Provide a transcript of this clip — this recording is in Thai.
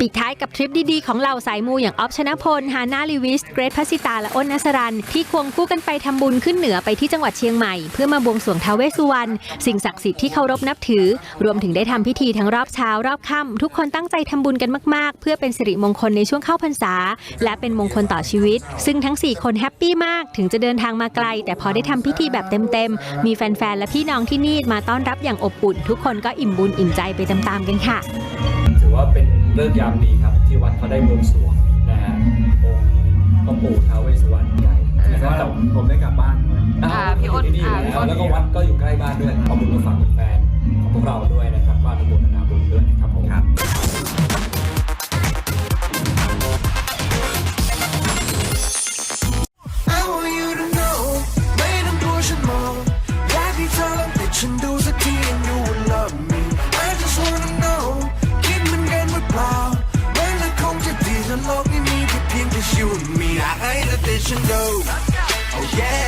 ปิดท้ายกับทริปดีๆ ของเหล่าสายมูอย่างออฟชนะพล ฮานาลิวิส เกรทพัสิตา และอ้นนัสรัน ที่ควงคู่กันไปทำบุญขึ้นเหนือไปที่จังหวัดเชียงใหม่ เพื่อมาบวงสรวงท้าวเวสสุวรรณสิ่งศักดิ์สิทธิ์ที่เคารพนับถือ รวมถึงได้ทำพิธีทั้งรอบเช้ารอบค่ำทุกคนตั้งใจทำบุญกันมากๆ เพื่อเป็นสิริมงคลในช่วงเข้าพรรษา และเป็นมงคลต่อชีวิต ซึ่งทั้ง 4 คนแฮปปี้มากถึงจะเดินทางมาไกล แต่พอได้ทำพิธีแบบเต็มๆมีแฟนๆและพี่น้องที่นี่มาต้อนรับอย่างอบอุ่นทุกคนก็อิ่มบุญอิ่มใจไปตามๆกันค่ะ เป็นเลิกษ์ยามดีครับ ที่วัดเขาได้บวงสรวงนะฮะองค์พ่อปู่ท้าวเวสสุวรรณใหญ่นะครับผมได้กลับบ้านอ่าอ่าพี่อ้นที่นี่อยู่อ่าพี่แล้อ้วน แล้วก็วัดก็อยู่ใกล้บ้านด้วยขอบคุณมาฝากแฟนของพวกเราด้วยนะครับบ้านอนุโมทนา นดู oh yeah